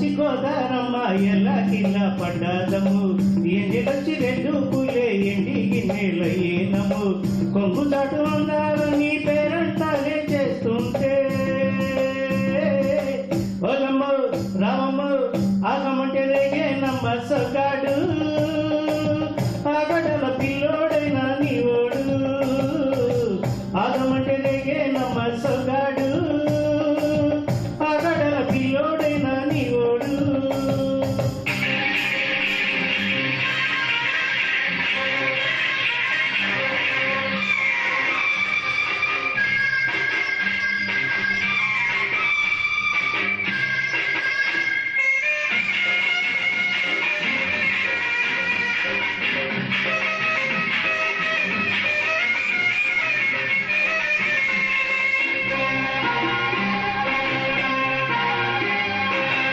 వచ్చి గోదారమ్మ ఎల్ల కిల్ల పడ్డాదము ఎండిలొచ్చి రెండు పూలే ఎండి గిన్నెల ఏనము కొంగు చాటు అన్నారు నీ పేరంటాలే చేస్తుంటే ఓలమ్మ రామమ్మ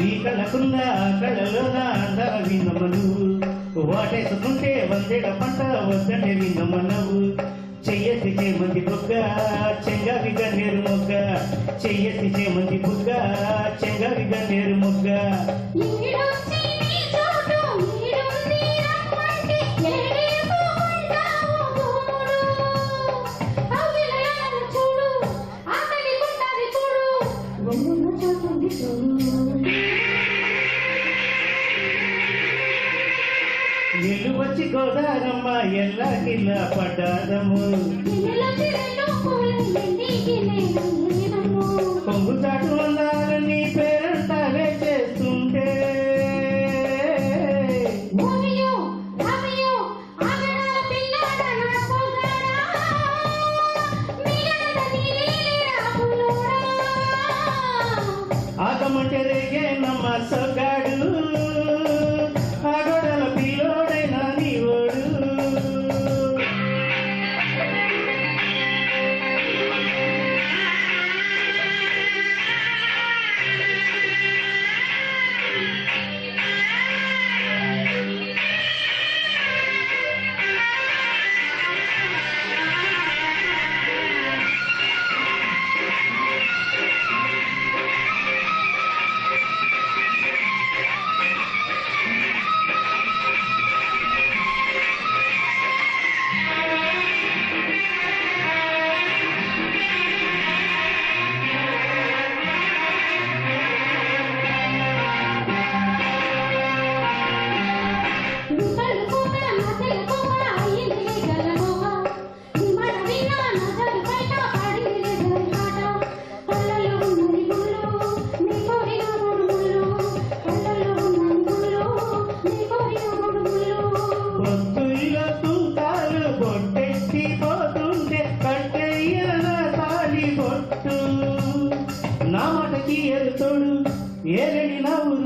ఈ కళకున్న కళలోన అందర విన్నమను వాటేసుకుంటే వందేడ పంట వద్దంటే విన్నమనవు చెయ్యసి చేమంది బుగ్గ చెంగవిగ నేరు మొగ్గ. చెయ్యసి చేమంది బుగ్గ చెంగవిగ నేరు మొగ్గ. చేస్తుంటే భూమియో ఎలా ఇలా పడ్డారము. నా చాటు మిగడద నీలేరా చేస్తుంటే ఆగమంటే రేగే నమ్మ సగాడు.